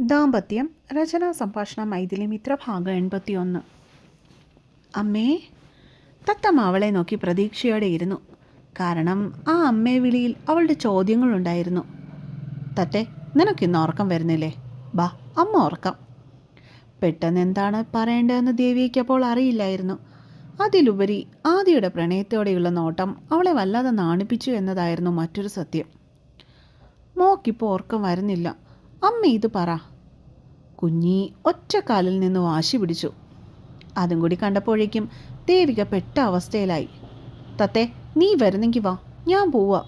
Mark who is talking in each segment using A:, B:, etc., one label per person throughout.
A: ദാമ്പത്യം രചനാ സംഭാഷണം മൈഥിലി മിത്ര ഭാഗം എൺപത്തിയൊന്ന്. അമ്മേ തത്തമ്മ അവളെ നോക്കി പ്രതീക്ഷയോടെ ഇരുന്നു. കാരണം ആ അമ്മേ വിളിയിൽ അവളുടെ ചോദ്യങ്ങളുണ്ടായിരുന്നു. തത്തെ നിനക്കിന്ന് ഉറക്കം വരുന്നില്ലേ? ബാ അമ്മ ഉറക്കം. പെട്ടെന്ന് എന്താണ് പറയേണ്ടതെന്ന് ദേവിക്ക് അപ്പോൾ അറിയില്ലായിരുന്നു. അതിലുപരി ആദിയുടെ പ്രണയത്തോടെയുള്ള നോട്ടം അവളെ വല്ലാതെ നാണിപ്പിച്ചു എന്നതായിരുന്നു മറ്റൊരു സത്യം. മോക്കിപ്പോൾ ഉറക്കം വരുന്നില്ല. അമ്മ ഇത് പറ. കുഞ്ഞി ഒറ്റക്കാലിൽ നിന്ന് വാശി പിടിച്ചു. അതും കൂടി കണ്ടപ്പോഴേക്കും ദേവിക പെട്ട അവസ്ഥയിലായി. തത്തെ നീ വരുന്നെങ്കിൽ വാ. ഞാൻ പോവാ.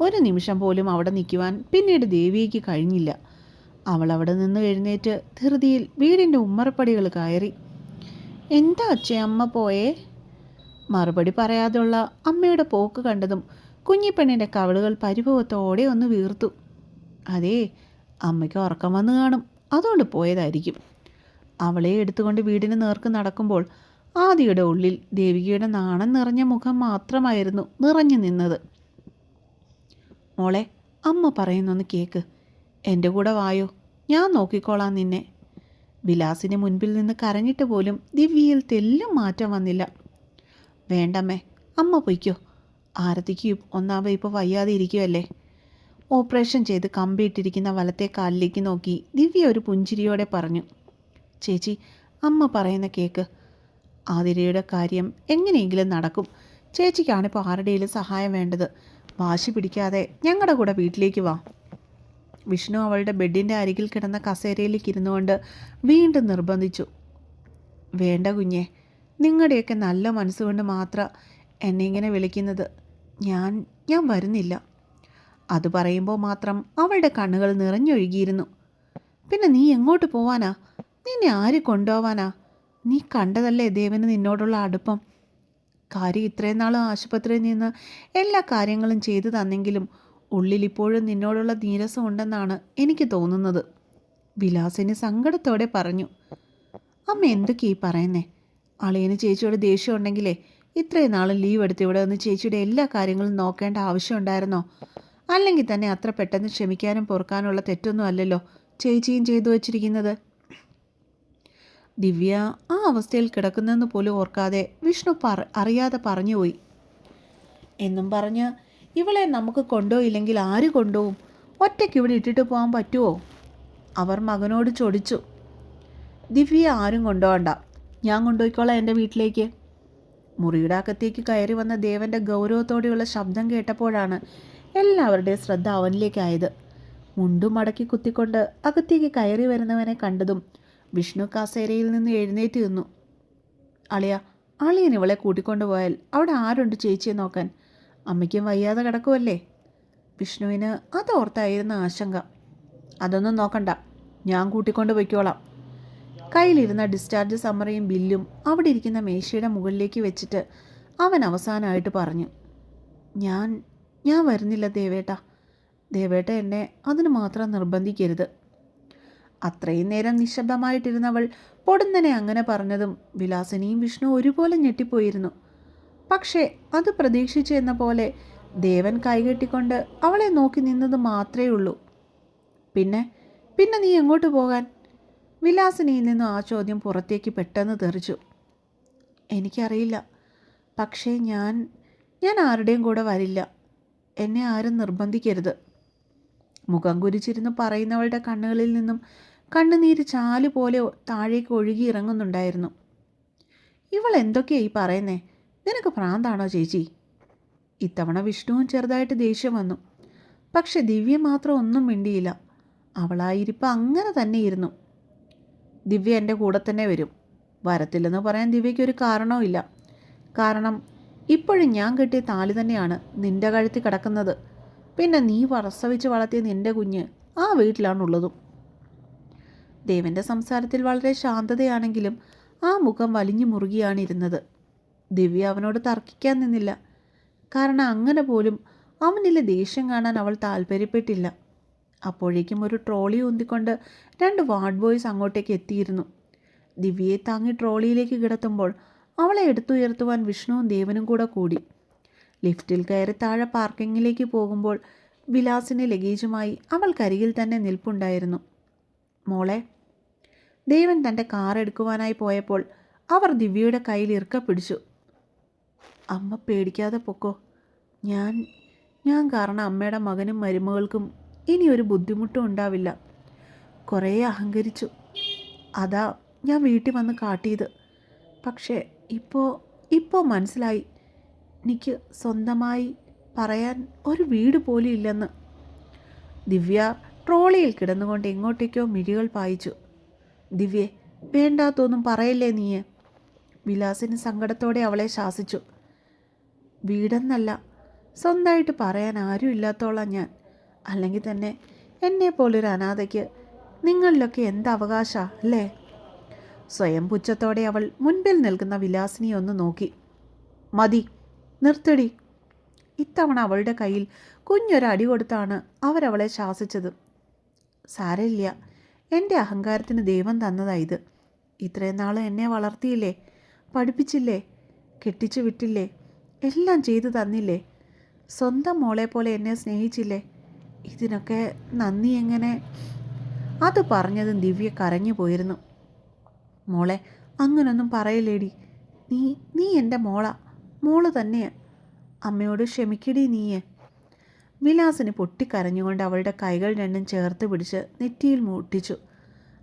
A: ഒരു നിമിഷം പോലും അവിടെ നിൽക്കുവാൻ പിന്നീട് ദേവിക്ക് കഴിഞ്ഞില്ല. അവൾ അവിടെ നിന്ന് എഴുന്നേറ്റ് ധൃതിയിൽ വീടിന്റെ ഉമ്മറപ്പടികൾ കയറി. എന്താ അച്ഛേ അമ്മ പോയേ? മറുപടി പറയാതുള്ള അമ്മയുടെ പോക്ക് കണ്ടതും കുഞ്ഞിപ്പെണ്ണിന്റെ കവളുകൾ പരിഭവത്തോടെ ഒന്ന് വീർത്തു. അതേ അമ്മയ്ക്ക് ഉറക്കം വന്നു കാണും. അതുകൊണ്ട് പോയതായിരിക്കും. അവളെ എടുത്തുകൊണ്ട് വീടിന് നേർക്ക് നടക്കുമ്പോൾ ആദിയുടെ ഉള്ളിൽ ദേവികയുടെ നാണം നിറഞ്ഞ മുഖം മാത്രമായിരുന്നു നിറഞ്ഞു നിന്നത്. മോളെ അമ്മ പറയുന്നൊന്ന് കേക്ക്. എന്റെ കൂടെ വായോ? ഞാൻ നോക്കിക്കോളാം നിന്നെ. വിലാസിന് മുൻപിൽ നിന്ന് കരഞ്ഞിട്ട് പോലും ദിവ്യയിൽ തെല്ലും മാറ്റം വന്നില്ല. വേണ്ടമ്മേ അമ്മ പൊയ്ക്കോ. ആരതിക്ക് ഒന്നാമത് ഇപ്പോൾ വയ്യാതെ ഇരിക്കുമല്ലേ ഓപ്പറേഷൻ ചെയ്ത് കമ്പിയിട്ടിരിക്കുന്ന വലത്തെ കാലിലേക്ക് നോക്കി ദിവ്യ ഒരു പുഞ്ചിരിയോടെ പറഞ്ഞു ചേച്ചി അമ്മ പറയുന്ന കേക്ക്. ആതിരയുടെ കാര്യം എങ്ങനെയെങ്കിലും നടക്കും. ചേച്ചിക്കാണിപ്പോൾ ആരുടെയും സഹായം വേണ്ടത്. വാശി പിടിക്കാതെ ഞങ്ങളുടെ കൂടെ വീട്ടിലേക്ക് വാ. വിഷ്ണു അവളുടെ ബെഡിന്റെ അരികിൽ കിടന്ന കസേരയിലേക്ക് ഇരുന്നുകൊണ്ട് വീണ്ടും നിർബന്ധിച്ചു. വേണ്ട കുഞ്ഞെ നിങ്ങളുടെയൊക്കെ നല്ല മനസ്സുകൊണ്ട് മാത്രം എന്നെ ഇങ്ങനെ വിളിക്കുന്നത്. ഞാൻ ഞാൻ വരുന്നില്ല. അത് പറയുമ്പോൾ മാത്രം അവളുടെ കണ്ണുകൾ നിറഞ്ഞൊഴുകിയിരുന്നു. പിന്നെ നീ എങ്ങോട്ട് പോവാനാ? നിന്നെ ആര് കൊണ്ടുപോവാനാ? നീ കണ്ടതല്ലേ ദേവന് നിന്നോടുള്ള അടുപ്പം? കാര്യം ഇത്രയും നാൾ ആശുപത്രിയിൽ നിന്ന് എല്ലാ കാര്യങ്ങളും ചെയ്തു തന്നെങ്കിലും ഉള്ളിൽ ഇപ്പോഴും നിന്നോടുള്ള നീരസം ഉണ്ടെന്നാണ് എനിക്ക് തോന്നുന്നത് വിലാസിന് സങ്കടത്തോടെ പറഞ്ഞു. അമ്മ എന്തൊക്കെ ഈ പറയുന്നേ? അളിയന് ചേച്ചിയോട് ദേഷ്യം ഉണ്ടെങ്കിലേ ഇത്രയും നാൾ ലീവ് എടുത്ത് ഇവിടെ വന്ന് ചേച്ചിയുടെ എല്ലാ കാര്യങ്ങളും നോക്കേണ്ട ആവശ്യമുണ്ടായിരുന്നോ അല്ലെങ്കിൽ തന്നെ അത്ര പെട്ടെന്ന് ക്ഷമിക്കാനും പൊറുക്കാനുള്ള തെറ്റൊന്നും അല്ലല്ലോ ചേച്ചിയും ചെയ്തു വച്ചിരിക്കുന്നത്. ദിവ്യ ആ അവസ്ഥയിൽ കിടക്കുന്നെന്ന് പോലും ഓർക്കാതെ വിഷ്ണു പറ അറിയാതെ പറഞ്ഞുപോയി എന്നും പറഞ്ഞ് ഇവളെ നമുക്ക് കൊണ്ടുപോയില്ലെങ്കിൽ ആര് കൊണ്ടുപോകും? ഒറ്റയ്ക്ക് ഇവിടെ ഇട്ടിട്ട് പോകാൻ പറ്റുമോ അവർ മകനോട് ചൊടിച്ചു ദിവ്യ ആരും കൊണ്ടുപോകണ്ട. ഞാൻ കൊണ്ടുപോയിക്കോളാം എന്റെ വീട്ടിലേക്ക്. മുറിയുടെ അകത്തേക്ക് കയറി വന്ന ദേവന്റെ ഗൗരവത്തോടെയുള്ള ശബ്ദം കേട്ടപ്പോഴാണ് എല്ലാവരുടെയും ശ്രദ്ധ അവനിലേക്കായത്. മുണ്ടും മടക്കി കുത്തിക്കൊണ്ട് അകത്തേക്ക് കയറി വരുന്നവനെ കണ്ടതും വിഷ്ണു കാസേരയിൽ നിന്ന് എഴുന്നേറ്റ് നിന്നു. അളിയ അളിയൻ ഇവളെ കൂട്ടിക്കൊണ്ടുപോയാൽ അവിടെ ആരുണ്ട് ചേച്ചിയെ നോക്കാൻ? അമ്മയ്ക്കും വയ്യാതെ കിടക്കുമല്ലേ വിഷ്ണുവിന് അതോർത്തായിരുന്ന ആശങ്ക. അതൊന്നും നോക്കണ്ട ഞാൻ കൂട്ടിക്കൊണ്ട് പൊയ്ക്കോളാം. കയ്യിലിരുന്ന ഡിസ്ചാർജ് സമ്മറിയും ബില്ലും അവിടെ ഇരിക്കുന്ന മേശയുടെ മുകളിലേക്ക് വെച്ചിട്ട് അവൻ അവസാനമായിട്ട് പറഞ്ഞു ഞാൻ ഞാൻ വരുന്നില്ല ദേവേട്ട. ദേവേട്ട എന്നെ അതിന് മാത്രം നിർബന്ധിക്കരുത്. അത്രയും നേരം നിശബ്ദമായിട്ടിരുന്നവൾ പൊടുന്നനെ അങ്ങനെ പറഞ്ഞതും വിലാസിനിയും വിഷ്ണു ഒരുപോലെ ഞെട്ടിപ്പോയിരുന്നു. പക്ഷേ അത് പ്രതീക്ഷിച്ചു എന്ന പോലെ ദേവൻ കൈകെട്ടിക്കൊണ്ട് അവളെ നോക്കി നിന്നത് മാത്രമേ ഉള്ളൂ. പിന്നെ പിന്നെ നീ എങ്ങോട്ട് പോകാൻ? വിലാസിനിയിൽ നിന്നും ആ ചോദ്യം പുറത്തേക്ക് പെട്ടെന്ന് തെറിച്ചു. എനിക്കറിയില്ല. പക്ഷേ ഞാൻ ഞാൻ ആരുടെയും കൂടെ വരില്ല. എന്നെ ആരും നിർബന്ധിക്കരുത്. മുഖം കുരിച്ചിരുന്ന് പറയുന്നവളുടെ കണ്ണുകളിൽ നിന്നും കണ്ണുനീര് ചാൽ പോലെ താഴേക്ക് ഒഴുകി ഇറങ്ങുന്നുണ്ടായിരുന്നു. ഇവൾ എന്തൊക്കെയാ ഈ പറയുന്നേ? നിനക്ക് ഭ്രാന്താണോ ചേച്ചി? ഇത്തവണ വിഷ്ണുവും ചെറുതായിട്ട് ദേഷ്യം വന്നു. പക്ഷെ ദിവ്യ മാത്രം ഒന്നും മിണ്ടിയില്ല. അവളായിരിപ്പം അങ്ങനെ തന്നെ ഇരുന്നു ദിവ്യ എന്റെ കൂടെ തന്നെ വരും. വരത്തില്ലെന്ന് പറയാൻ ദിവ്യയ്ക്ക് ഒരു കാരണവുമില്ല. കാരണം ഇപ്പോഴും ഞാൻ കെട്ടിയ താലി തന്നെയാണ് നിന്റെ കഴുത്തിൽ കിടക്കുന്നത്. പിന്നെ നീ പ്രസവിച്ച് വളർത്തിയ നിന്റെ കുഞ്ഞ് ആ വീട്ടിലാണുള്ളതും. ദേവന്റെ സംസാരത്തിൽ വളരെ ശാന്തതയാണെങ്കിലും ആ മുഖം വലിഞ്ഞു മുറുകിയാണ് ഇരുന്നത് ദിവ്യ അവനോട് തർക്കിക്കാൻ നിന്നില്ല. കാരണം അങ്ങനെ പോലും അവനിലെ ദേഷ്യം കാണാൻ അവൾ താല്പര്യപ്പെട്ടില്ല. അപ്പോഴേക്കും ഒരു ട്രോളി ഉന്തിക്കൊണ്ട് രണ്ട് വാർഡ് ബോയ്സ് അങ്ങോട്ടേക്ക് എത്തിയിരുന്നു. ദിവ്യയെ താങ്ങി ട്രോളിയിലേക്ക് കിടത്തുമ്പോൾ അവളെ എടുത്തുയർത്തുവാൻ വിഷ്ണുവും ദേവനും കൂടെ കൂടി. ലിഫ്റ്റിൽ കയറി താഴെ പാർക്കിങ്ങിലേക്ക് പോകുമ്പോൾ വിലാസിന്റെ ലഗേജുമായി അവൾ കരിയിൽ തന്നെ നിൽപ്പുണ്ടായിരുന്നു. മോളെ. ദേവൻ തന്റെ കാർ എടുക്കുവാനായി പോയപ്പോൾ അവർ ദിവ്യയുടെ കയ്യിൽ ഇറുക്ക പിടിച്ചു. അമ്മ പേടിക്കാതെ പൊക്കോ. ഞാൻ ഞാൻ കാരണം അമ്മയുടെ മകനും മരുമകൾക്കും ഇനി ഒരു ബുദ്ധിമുട്ടും ഉണ്ടാവില്ല. കുറേ അഹങ്കരിച്ചു. അതാ ഞാൻ വീട്ടിൽ വന്ന് കാട്ടിയത്. പക്ഷേ ഇപ്പോൾ ഇപ്പോൾ മനസ്സിലായി. എനിക്ക് സ്വന്തമായി പറയാൻ ഒരു വീട് പോലും ഇല്ലെന്ന്. ദിവ്യ ട്രോളിയിൽ കിടന്നുകൊണ്ട് എങ്ങോട്ടേക്കോ മിഴികൾ പായിച്ചു. ദിവ്യ വേണ്ടാത്തൊന്നും പറയല്ലേ നീയെ? വിലാസിന് സങ്കടത്തോടെ അവളെ ശാസിച്ചു. വീടെന്നല്ല സ്വന്തമായിട്ട് പറയാൻ ആരും ഇല്ലാത്തോളാം ഞാൻ. അല്ലെങ്കിൽ തന്നെ എന്നെ പോലൊരു അനാഥയ്ക്ക് നിങ്ങളിലൊക്കെ എന്ത് അവകാശമാണ് അല്ലേ? സ്വയം പുച്ഛത്തോടെ അവൾ മുൻപിൽ നിൽക്കുന്ന വിലാസിനിയെ ഒന്ന് നോക്കി. മതി നിർത്തടി. ഇത്തവണ അവളുടെ കയ്യിൽ കുഞ്ഞൊരു അടി കൊടുത്താണ് അവരവളെ ശാസിച്ചത്. സാരമില്ല എന്റെ അഹങ്കാരത്തിന് ദൈവം തന്നതാ ഇത്. ഇത്രയും നാൾ എന്നെ വളർത്തിയില്ലേ? പഠിപ്പിച്ചില്ലേ? കെട്ടിച്ചു വിട്ടില്ലേ? എല്ലാം ചെയ്തു തന്നില്ലേ? സ്വന്തം മോളെ പോലെ എന്നെ സ്നേഹിച്ചില്ലേ? ഇതിനൊക്കെ നന്ദി എങ്ങനെ? അത് പറഞ്ഞതും ദിവ്യ കരഞ്ഞു പോയിരുന്നു മോളെ അങ്ങനൊന്നും പറയില്ലേടി. നീ നീ എന്റെ മോളാ. മോൾ തന്നെയാ. അമ്മയോട് ക്ഷമിക്കടി നീയെ. വിലാസിന് പൊട്ടിക്കരഞ്ഞുകൊണ്ട് അവളുടെ കൈകൾ രണ്ടും ചേർത്ത് പിടിച്ച് നെറ്റിയിൽ മൂട്ടിച്ചു.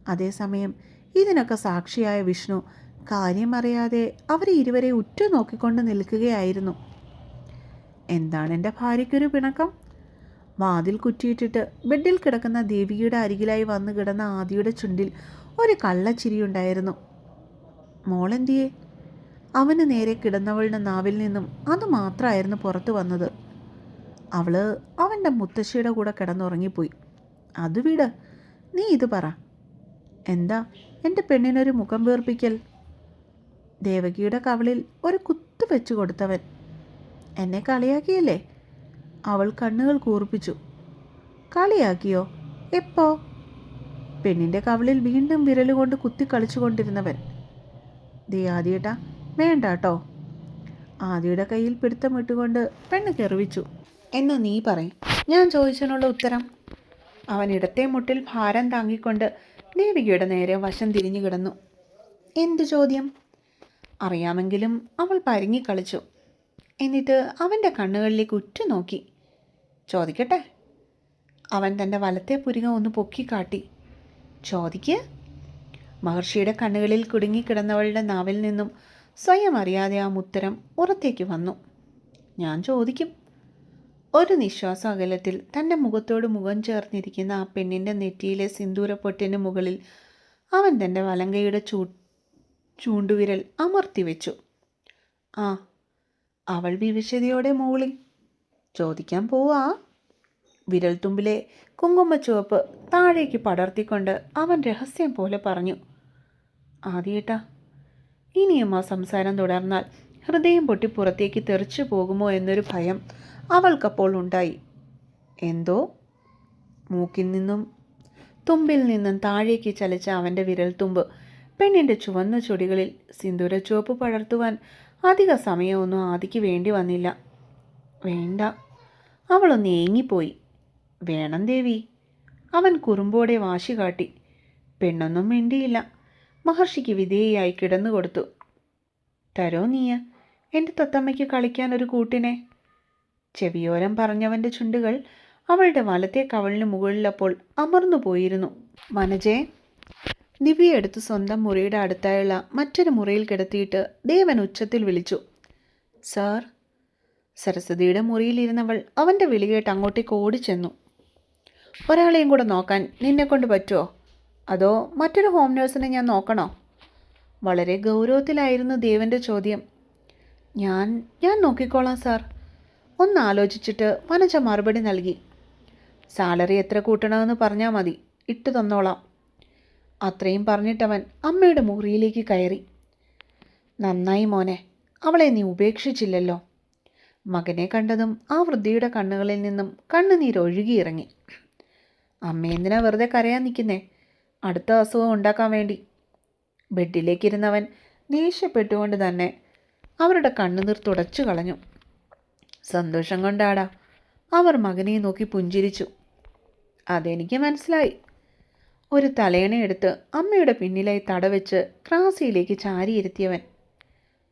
A: അതേസമയം ഇതിനൊക്കെ സാക്ഷിയായ വിഷ്ണു കാര്യമറിയാതെ അവരെ ഇരുവരെ ഉറ്റു നോക്കിക്കൊണ്ട് നിൽക്കുകയായിരുന്നു. എന്താണ് എന്റെ ഭാര്യയ്ക്കൊരു പിണക്കം? വാതിൽ കുറ്റിയിട്ടിട്ട് ബെഡിൽ കിടക്കുന്ന ദേവിയുടെ അരികിലായി വന്നു കിടന്ന ആദിയുടെ ചുണ്ടിൽ ഒരു കള്ളച്ചിരിയുണ്ടായിരുന്നു. മോളെന്തിയെ? അവന് നേരെ കിടന്നവളുടെ നാവിൽ നിന്നും അത് മാത്രമായിരുന്നു പുറത്തു വന്നത്. അവൾ അവന്റെ മുത്തശ്ശിയുടെ കൂടെ കിടന്നുറങ്ങിപ്പോയി. അത് വിട് നീ ഇത് പറ. എന്താ എന്റെ പെണ്ണിനൊരു മുഖം വീർപ്പിക്കൽ? ദേവകിയുടെ കവളിൽ ഒരു കുത്തു വെച്ചു കൊടുത്തവൻ. എന്നെ കളിയാക്കിയല്ലേ? അവൾ കണ്ണുകൾ കൂർപ്പിച്ചു. കളിയാക്കിയോ? എപ്പോ? പെണ്ണിന്റെ കവളിൽ വീണ്ടും വിരലുകൊണ്ട് കുത്തി കളിച്ചുകൊണ്ടിരുന്നവൻ. ദേ ആദ്യേട്ടാ വേണ്ട കേട്ടോ ആദിയുടെ കയ്യിൽ പിടുത്തം ഇട്ടുകൊണ്ട് പെണ്ണ് കെറിവിച്ചു. എന്നാ നീ പറയും ഞാൻ ചോദിച്ചതിനുള്ള ഉത്തരം. അവൻ ഇടത്തെ മുട്ടിൽ ഭാരം താങ്ങിക്കൊണ്ട് ദേവികയുടെ നേരെ വശം തിരിഞ്ഞു കിടന്നു. എന്ത് ചോദ്യം? അറിയാമെങ്കിലും അവൾ പരുങ്ങിക്കളിച്ചു എന്നിട്ട് അവന്റെ കണ്ണുകളിലേക്ക് ഉറ്റുനോക്കി ചോദിക്കട്ടെ? അവൻ തന്റെ വലത്തെ പുരികം ഒന്ന് പൊക്കിക്കാട്ടി ചോദിക്ക്. മഹർഷിയുടെ കണ്ണുകളിൽ കുടുങ്ങിക്കിടന്നവളുടെ നാവിൽ നിന്നും സ്വയം അറിയാതെ ആ ഉത്തരം പുറത്തേക്ക് വന്നു. ഞാൻ ചോദിക്കും. ഒരു നിശ്വാസ അകലത്തിൽ തന്റെ മുഖത്തോട് മുഖം ചേർന്നിരിക്കുന്ന ആ പെണ്ണിന്റെ നെറ്റിയിലെ സിന്ദൂരപ്പൊട്ടിന് മുകളിൽ അവൻ തന്റെ വലങ്കയുടെ ചൂ ചൂണ്ടുവിരൽ അമർത്തി വെച്ചു. ആ അവൾ വിവശതയോടെ മൂളി ചോദിക്കാൻ പോവാ. വിരൽത്തുമ്പിലെ കുങ്കുമച്ചുവപ്പ് താഴേക്ക് പടർത്തിക്കൊണ്ട് അവൻ രഹസ്യം പോലെ പറഞ്ഞു ആദ്യേട്ടാ ഇനിയും ആ സംസാരം തുടർന്നാൽ ഹൃദയം പൊട്ടി പുറത്തേക്ക് തെറിച്ചു പോകുമോ എന്നൊരു ഭയം അവൾക്കപ്പോൾ ഉണ്ടായി. എന്തോ? മൂക്കിൽ നിന്നും തുമ്പിൽ നിന്നും താഴേക്ക് ചലിച്ച അവന്റെ വിരൽത്തുമ്പ് പെണ്ണിന്റെ ചുവന്ന ചുടികളിൽ സിന്ദൂര ചുവപ്പ് പടർത്തുവാൻ അധിക സമയമൊന്നും ആദിക്ക് വേണ്ടി വന്നില്ല. വേണ്ട അവളൊന്ന് ഏങ്ങിപ്പോയി. വേണം ദേവി. അവൻ കുറുമ്പോടെ വാശി കാട്ടി. പെണ്ണൊന്നും മിണ്ടിയില്ല. മഹർഷിക്ക് വിധേയായി കിടന്നു കൊടുത്തു തരോ നീയ? എന്റെ തത്തമ്മയ്ക്ക് കളിക്കാൻ ഒരു കൂട്ടിനെ. ചെവിയോരം പറഞ്ഞവന്റെ ചുണ്ടുകൾ അവളുടെ വലത്തെ കവളിന് മുകളിലപ്പോൾ അമർന്നു പോയിരുന്നു. വനജെ നിവിയെടുത്ത് സ്വന്തം മുറിയുടെ അടുത്തായുള്ള മറ്റൊരു മുറിയിൽ കിടത്തിയിട്ട് ദേവൻ ഉച്ചത്തിൽ വിളിച്ചു. സാർ. സരസ്വതിയുടെ മുറിയിലിരുന്നവൾ അവന്റെ വിളികേട്ട് അങ്ങോട്ടേക്ക് ഓടിച്ചെന്നു. ഒരാളെയും കൂടെ നോക്കാൻ നിന്നെ കൊണ്ട് പറ്റുമോ അതോ മറ്റൊരു ഹോം നേഴ്സിനെ ഞാൻ നോക്കണോ? വളരെ ഗൗരവത്തിലായിരുന്നു ദേവന്റെ ചോദ്യം. ഞാൻ ഞാൻ നോക്കിക്കോളാം സാർ ഒന്ന് ആലോചിച്ചിട്ട് വനജ മറുപടി നൽകി. സാലറി എത്ര കൂട്ടണമെന്ന് പറഞ്ഞാൽ മതി. ഇട്ട് തന്നോളാം. അത്രയും പറഞ്ഞിട്ടവൻ അമ്മയുടെ മുറിയിലേക്ക് കയറി. നന്നായി മോനെ അവളെ നീ ഉപേക്ഷിച്ചില്ലല്ലോ. മകനെ കണ്ടതും ആ വൃദ്ധിയുടെ കണ്ണുകളിൽ നിന്നും കണ്ണുനീരൊഴുകിയിറങ്ങി. അമ്മ എന്തിനാ വെറുതെ കരയാൻ നിൽക്കുന്നേ അടുത്ത അസുഖം ഉണ്ടാക്കാൻ വേണ്ടി. ബെഡിലേക്കിരുന്നവൻ ദേഷ്യപ്പെട്ടുകൊണ്ട് തന്നെ അവരുടെ കണ്ണുനീർ തുടച്ചു കളഞ്ഞു. സന്തോഷം കൊണ്ടാടാ. അവർ മകനെ നോക്കി പുഞ്ചിരിച്ചു. അതെനിക്ക് മനസ്സിലായി. ഒരു തലയണയെടുത്ത് അമ്മയുടെ പിന്നിലായി തടവെച്ച് ക്രാസിയിലേക്ക് ചാരിയിരുത്തിയവൻ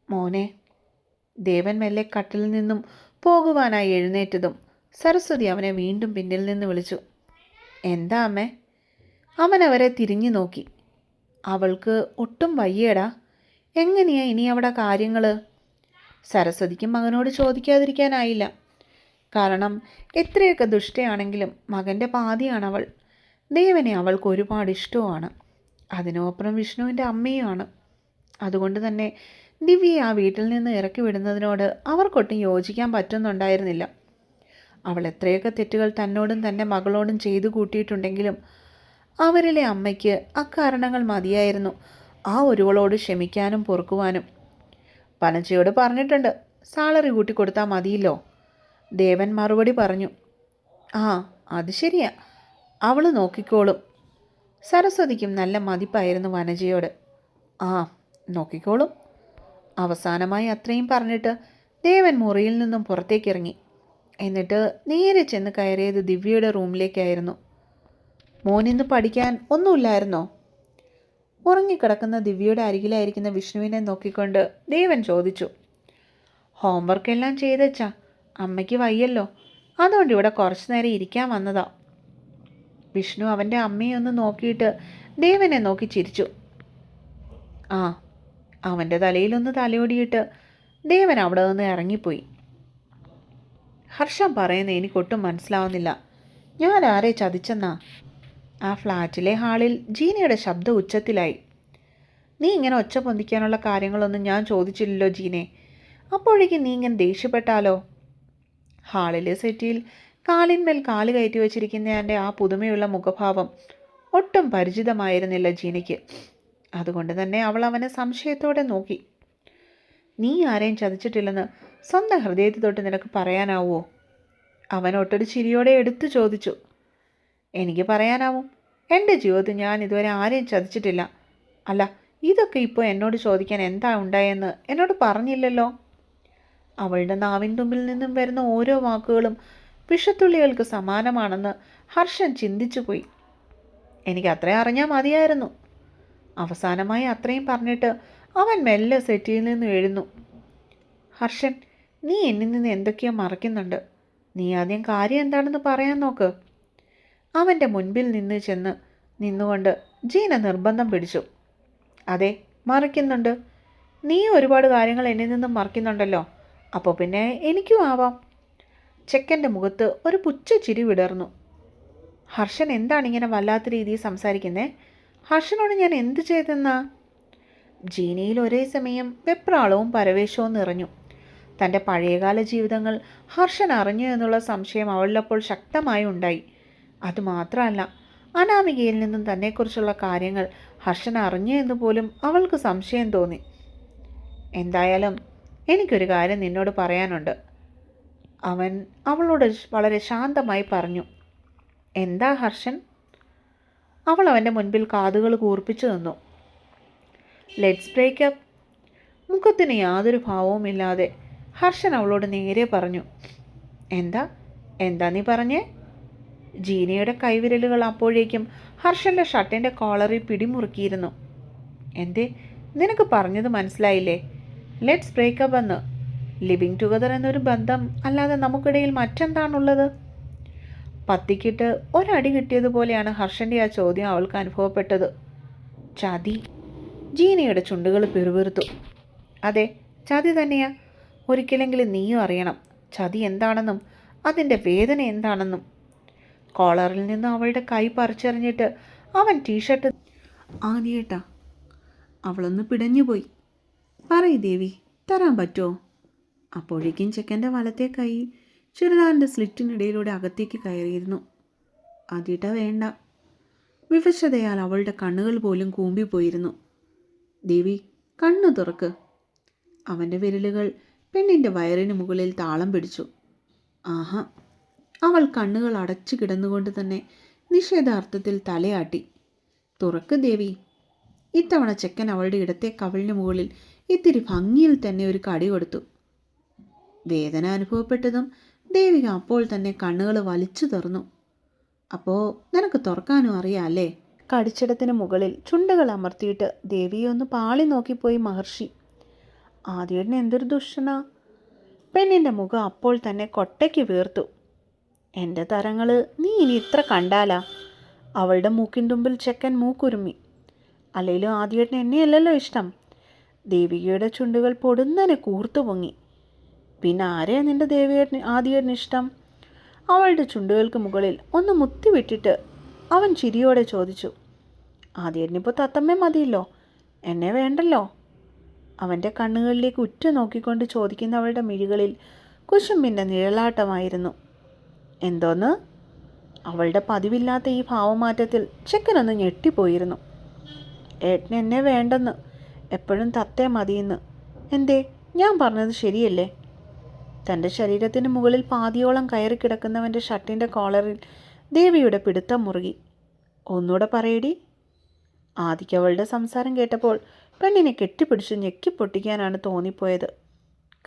A: മോനെ ദേവൻ മെല്ലെ കട്ടിൽ നിന്നും പോകുവാനായി എഴുന്നേറ്റതും സരസ്വതി അവനെ വീണ്ടും പിന്നിൽ നിന്ന് വിളിച്ചു. എന്താ അമ്മേ അവൻ അവരെ തിരിഞ്ഞു നോക്കി. അവൾക്ക് ഒട്ടും വയ്യേടാ. എങ്ങനെയാ ഇനി അവിടെ കാര്യങ്ങൾ സരസ്വതിക്കും മകനോട് ചോദിക്കാതിരിക്കാനായില്ല. കാരണം എത്രയൊക്കെ ദുഷ്ടയാണെങ്കിലും മകന്റെ അവൾ ദേവനെ അവൾക്ക് ഒരുപാട് ഇഷ്ടവുമാണ്. അതിനോപ്പുറം വിഷ്ണുവിന്റെ അമ്മയുമാണ്. അതുകൊണ്ട് തന്നെ ദിവ്യയെ ആ വീട്ടിൽ നിന്ന് ഇറക്കി വിടുന്നതിനോട് അവർക്കൊട്ടും യോജിക്കാൻ പറ്റുന്നുണ്ടായിരുന്നില്ല. അവൾ എത്രയൊക്കെ തെറ്റുകൾ തന്നോടും തന്റെ മകളോടും ചെയ്തു കൂട്ടിയിട്ടുണ്ടെങ്കിലും അവരിലെ അമ്മയ്ക്ക് അക്കാരണങ്ങൾ മതിയായിരുന്നു. ആ ഒരുവളോട് ക്ഷമിക്കാനും പൊറുക്കുവാനും. പനച്ചയോട് പറഞ്ഞിട്ടുണ്ട് സാലറി കൂട്ടി കൊടുത്താൽ മതിയല്ലോ. ദേവൻ മറുപടി പറഞ്ഞു ആ അത് ശരിയാ. അവൾ നോക്കിക്കോളും. സരസ്വതിക്കും നല്ല മതിപ്പായിരുന്നു വനജയോട്. ആ നോക്കിക്കോളും. അവസാനമായി അത്രയും പറഞ്ഞിട്ട് ദേവൻ മുറിയിൽ നിന്നും പുറത്തേക്കിറങ്ങി. എന്നിട്ട് നേരെ ചെന്ന് കയറിയത് ദിവ്യയുടെ റൂമിലേക്കായിരുന്നു. മോനിന്ന് പഠിക്കാൻ ഒന്നുമില്ലായിരുന്നോ? ഉറങ്ങിക്കിടക്കുന്ന ദിവ്യയുടെ അരികിലായിരിക്കുന്ന വിഷ്ണുവിനെ നോക്കിക്കൊണ്ട് ദേവൻ ചോദിച്ചു. ഹോംവർക്ക് എല്ലാം ചെയ്തച്ചാ? അമ്മയ്ക്ക് വയ്യല്ലോ. അതുകൊണ്ട് ഇവിടെ കുറച്ചു നേരം ഇരിക്കാൻ വന്നതാ. വിഷ്ണു അവന്റെ അമ്മയെ ഒന്ന് നോക്കിയിട്ട് ദേവനെ നോക്കി ചിരിച്ചു. ആ അവന്റെ തലയിലൊന്ന് തലയോടിയിട്ട് ദേവൻ അവിടെ നിന്ന് ഇറങ്ങിപ്പോയി. ഹർഷം പറയുന്ന എനിക്കൊട്ടും മനസ്സിലാവുന്നില്ല. ഞാൻ ആരെ ചതിച്ചെന്നാ? ആ ഫ്ലാറ്റിലെ ഹാളിൽ ജീനയുടെ ശബ്ദം ഉച്ചത്തിലായി. നീ ഇങ്ങനെ ഒച്ച പൊന്തിക്കാനുള്ള കാര്യങ്ങളൊന്നും ഞാൻ ചോദിച്ചില്ലല്ലോ ജീനെ. അപ്പോഴേക്കും നീ ഇങ്ങനെ ദേഷ്യപ്പെട്ടാലോ? ഹാളിലെ സെറ്റിയിൽ കാലിന്മേൽ കാൽ കയറ്റി വച്ചിരിക്കുന്ന എന്റെ ആ പുതുമയുള്ള മുഖഭാവം ഒട്ടും പരിചിതമായിരുന്നില്ല ജീനയ്ക്ക്. അതുകൊണ്ട് തന്നെ അവൾ അവനെ സംശയത്തോടെ നോക്കി. നീ ആരെയും ചതിച്ചിട്ടില്ലെന്ന് സ്വന്തം ഹൃദയത്തിൽ തൊട്ട് നിനക്ക് പറയാനാവുമോ അവൻ ഒട്ടൊരു ചിരിയോടെ എടുത്തു ചോദിച്ചു. എനിക്ക് പറയാനാവും. എന്റെ ജീവിതത്തിൽ ഞാൻ ഇതുവരെ ആരെയും ചതിച്ചിട്ടില്ല. അല്ല ഇതൊക്കെ ഇപ്പോൾ എന്നോട് ചോദിക്കാൻ എന്താ ഉണ്ടായെന്ന് എന്നോട് പറഞ്ഞില്ലല്ലോ. അവളുടെ നാവിൻ തുമ്പിൽ നിന്നും വരുന്ന ഓരോ വാക്കുകളും വിഷത്തുള്ളികൾക്ക് സമാനമാണെന്ന് ഹർഷൻ ചിന്തിച്ചു പോയി. എനിക്ക് അത്രയും അറിഞ്ഞാൽ മതിയായിരുന്നു. അവസാനമായി അത്രയും പറഞ്ഞിട്ട് അവൻ മെല്ലെ സെറ്റിയിൽ നിന്ന് എഴുന്നു. ഹർഷൻ നീ എന്നിൽ നിന്ന് എന്തൊക്കെയോ മറയ്ക്കുന്നുണ്ട്. നീ ആദ്യം കാര്യം എന്താണെന്ന് പറയാൻ നോക്ക്. അവന്റെ മുൻപിൽ നിന്ന് ചെന്ന് നിന്നുകൊണ്ട് ജീന നിർബന്ധം പിടിച്ചു. അതെ മറയ്ക്കുന്നുണ്ട്. നീ ഒരുപാട് കാര്യങ്ങൾ എന്നിൽ നിന്നും മറയ്ക്കുന്നുണ്ടല്ലോ. അപ്പോൾ പിന്നെ എനിക്കും ആവാം. ചെക്കന്റെ മുഖത്ത് ഒരു പുച്ഛ ചിരി വിടർന്നു. ഹർഷൻ എന്താണ് ഇങ്ങനെ വല്ലാത്ത രീതിയിൽ സംസാരിക്കുന്നേ? ഹർഷനോട് ഞാൻ എന്ത് ചെയ്തെന്നാ? ജീനയിൽ ഒരേ സമയം വെപ്രാളവും പരവേശവും നിറഞ്ഞു. തന്റെ പഴയകാല ജീവിതങ്ങൾ ഹർഷൻ അറിഞ്ഞു എന്നുള്ള സംശയം അവളിലപ്പോൾ ശക്തമായി ഉണ്ടായി. അതുമാത്രമല്ല അനാമികയിൽ നിന്നും തന്നെക്കുറിച്ചുള്ള കാര്യങ്ങൾ ഹർഷൻ അറിഞ്ഞു എന്ന് പോലും അവൾക്ക് സംശയം തോന്നി. എന്തായാലും എനിക്കൊരു കാര്യം നിന്നോട് പറയാനുണ്ട്. അവൻ അവളോട് വളരെ ശാന്തമായി പറഞ്ഞു. എന്താ ഹർഷൻ? അവൾ അവന്റെ മുൻപിൽ കാതുകൾ കൂർപ്പിച്ചു നിന്നു. ലെറ്റ്സ് ബ്രേക്കപ്പ് മുഖത്തിന് യാതൊരു ഭാവവുമില്ലാതെ ഹർഷൻ അവളോട് നേരെ പറഞ്ഞു എന്താ? എന്താ നീ പറഞ്ഞേ? ജീനയുടെ കൈവിരലുകൾ അപ്പോഴേക്കും ഹർഷന്റെ ഷർട്ടിന്റെ കോളറിൽ പിടിമുറുക്കിയിരുന്നു. എന്തേ? നിനക്ക് പറഞ്ഞത് മനസ്സിലായില്ലേ? ലെറ്റ്സ് ബ്രേക്കപ്പ് എന്ന്. ലിവിങ് ടുഗദർ എന്നൊരു ബന്ധം അല്ലാതെ നമുക്കിടയിൽ മറ്റെന്താണുള്ളത്? പത്തിക്കിട്ട് ഒരടി കിട്ടിയതുപോലെയാണ് ഹർഷന്റെ ആ ചോദ്യം അവൾക്ക് അനുഭവപ്പെട്ടത്. ചതി. ജീനയുടെ ചുണ്ടുകൾ പിറുപിറുത്തു. അതെ ചതി തന്നെയാ. ഒരിക്കലെങ്കിലും നീയും അറിയണം. ചതി എന്താണെന്നും അതിന്റെ വേദന എന്താണെന്നും. കോളറിൽ നിന്ന് അവളുടെ കൈ പറിച്ചെറിഞ്ഞിട്ട് അവൻ ടീഷർട്ട് ആദ്യേട്ടാ അവളൊന്ന് പിടഞ്ഞുപോയി. പറയ് ദേവി തരാൻ പറ്റുമോ? അപ്പോഴേക്കും ചെക്കന്റെ വലത്തെ കൈ ചുരിദാറിന്റെ സ്ലിറ്റിനിടയിലൂടെ അകത്തേക്ക് കയറിയിരുന്നു. ആദ്യേട്ട വേണ്ട. വിവശതയാൽ അവളുടെ കണ്ണുകൾ പോലും കൂമ്പിപ്പോയിരുന്നു. ദേവി കണ്ണു തുറക്ക്. അവന്റെ വിരലുകൾ പെണ്ണിന്റെ വയറിന് മുകളിൽ താളം പിടിച്ചു. ആഹാ അവൾ കണ്ണുകൾ അടച്ചു കിടന്നുകൊണ്ട് തന്നെ നിഷേധാർത്ഥത്തിൽ തലയാട്ടി. തുറക്ക് ദേവി. ഇത്തവണ ചെക്കൻ അവളുടെ ഇടത്തെ കവളിന് മുകളിൽ ഇത്തിരി ഭംഗിയിൽ തന്നെ ഒരു കടി കൊടുത്തു. വേദന അനുഭവപ്പെട്ടതും ദേവിക അപ്പോൾ തന്നെ കണ്ണുകൾ വലിച്ചു തുറന്നു. അപ്പോൾ നിനക്ക് തുറക്കാനും അറിയാം കടിച്ചിടത്തിന് മുകളിൽ ചുണ്ടുകൾ അമർത്തിയിട്ട് ദേവിയെ ഒന്ന് പാളി നോക്കിപ്പോയി മഹർഷി. ആദ്യേട്ടന് എന്തൊരു ദുഷ്ടന പെണ്ണിന്റെ മുഖം അപ്പോൾ തന്നെ കൊട്ടയ്ക്ക് വീർത്തു. എന്റെ തരങ്ങൾ നീ ഇനി ഇത്ര കണ്ടാലാ? അവളുടെ മൂക്കിൻ തുമ്പിൽ ചെക്കൻ മൂക്കുരുമി അല്ലെങ്കിലും ആദ്യേട്ടന് എന്നെയല്ലല്ലോ ഇഷ്ടം. ദേവികയുടെ ചുണ്ടുകൾ പൊടുന്നനെ കൂർത്തു പൊങ്ങി. പിന്നെ ആരെയാ നിന്റെ ദേവിയേട്ടന് ആദ്യേട്ടന് ഇഷ്ടം? അവളുടെ ചുണ്ടുകൾക്ക് മുകളിൽ ഒന്ന് മുത്തിവിട്ടിട്ട് അവൻ ചിരിയോടെ ചോദിച്ചു. ആദ്യേട്ടനിപ്പോൾ തത്തമ്മേ മതിയല്ലോ? എന്നെ വേണ്ടല്ലോ? അവന്റെ കണ്ണുകളിലേക്ക് ഉറ്റു നോക്കിക്കൊണ്ട് ചോദിക്കുന്നവളുടെ മിഴികളിൽ കുശുമ്പിന്റെ നിഴലാട്ടമായിരുന്നു. എന്തോന്ന്? അവളുടെ പതിവില്ലാത്ത ഈ ഭാവമാറ്റത്തിൽ ചെക്കനൊന്ന് ഞെട്ടിപ്പോയിരുന്നു. ഏട്ടൻ എന്നെ വേണ്ടെന്ന്. എപ്പോഴും തത്തേ മതിയെന്ന്. എന്തേ ഞാൻ പറഞ്ഞത് ശരിയല്ലേ? തന്റെ ശരീരത്തിന് മുകളിൽ പാതിയോളം കയറി കിടക്കുന്നവന്റെ ഷർട്ടിന്റെ കോളറിൽ ദേവിയുടെ പിടുത്തം മുറുകി. ഒന്നുകൂടെ പറയടി. ആദിക്ക് അവളുടെ സംസാരം കേട്ടപ്പോൾ പെണ്ണിനെ കെട്ടിപ്പിടിച്ച് ഞെക്കിപ്പൊട്ടിക്കാനാണ് തോന്നിപ്പോയത്.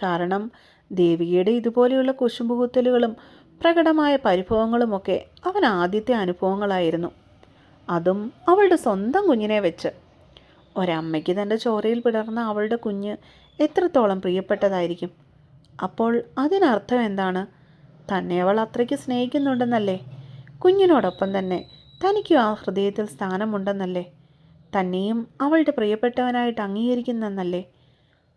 A: കാരണം ദേവികയുടെ ഇതുപോലെയുള്ള കുശുമ്പുകുത്തലുകളും പ്രകടമായ പരിഭവങ്ങളുമൊക്കെ അവൻ ആദ്യത്തെ അനുഭവങ്ങളായിരുന്നു. അതും അവളുടെ സ്വന്തം കുഞ്ഞിനെ വെച്ച്. ഒരമ്മയ്ക്ക് തന്റെ ചോരയിൽ പിടർന്ന അവളുടെ കുഞ്ഞ് എത്രത്തോളം പ്രിയപ്പെട്ടതായിരിക്കും? അപ്പോൾ അതിനർത്ഥം എന്താണ്? തന്നെ അവൾ അത്രയ്ക്ക് സ്നേഹിക്കുന്നുണ്ടെന്നല്ലേ? കുഞ്ഞിനോടൊപ്പം തന്നെ തനിക്കും ആ ഹൃദയത്തിൽ സ്ഥാനമുണ്ടെന്നല്ലേ? അവളുടെ പ്രിയപ്പെട്ടവനായിട്ട് അംഗീകരിക്കുന്നെന്നല്ലേ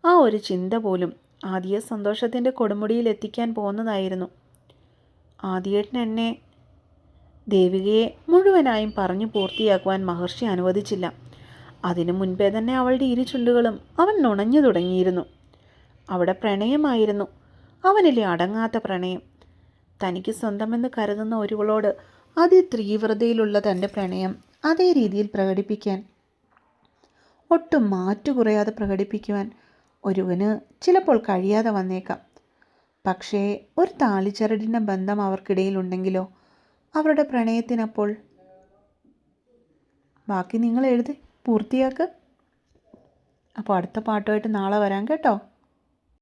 A: ആ ഒരു ചിന്ത പോലും ആദിയെ സന്തോഷത്തിന്റെ കൊടുമുടിയിൽ എത്തിക്കാൻ പോകുന്നതായിരുന്നു. ആദിയേട്ടൻ എന്നെ ദേവികയെ മുഴുവനായും പറഞ്ഞു പൂർത്തിയാക്കുവാൻ മഹർഷി അനുവദിച്ചില്ല. അതിനു മുൻപേ തന്നെ അവളുടെ ഇരു ചുണ്ടുകളും അവൻ നുണഞ്ഞു തുടങ്ങിയിരുന്നു. അവിടെ പ്രണയമായിരുന്നു. അവനിലെ അടങ്ങാത്ത പ്രണയം. തനിക്ക് സ്വന്തമെന്ന് കരുതുന്ന ഒരുവളോട് അതിതീവ്രതയിലുള്ള തന്റെ പ്രണയം അതേ രീതിയിൽ പ്രകടിപ്പിക്കാൻ ഒട്ടും മാറ്റുകുറയാതെ പ്രകടിപ്പിക്കുവാൻ ഒരുവന് ചിലപ്പോൾ കഴിയാതെ വന്നേക്കാം. പക്ഷേ ഒരു താളിച്ചരടിന്റെ ബന്ധം അവർക്കിടയിലുണ്ടെങ്കിലോ? അവരുടെ പ്രണയത്തിനപ്പോൾ? ബാക്കി നിങ്ങൾ എഴുതി പൂർത്തിയാക്ക്. അപ്പോൾ അടുത്ത പാട്ടുമായിട്ട് നാളെ വരാം കേട്ടോ.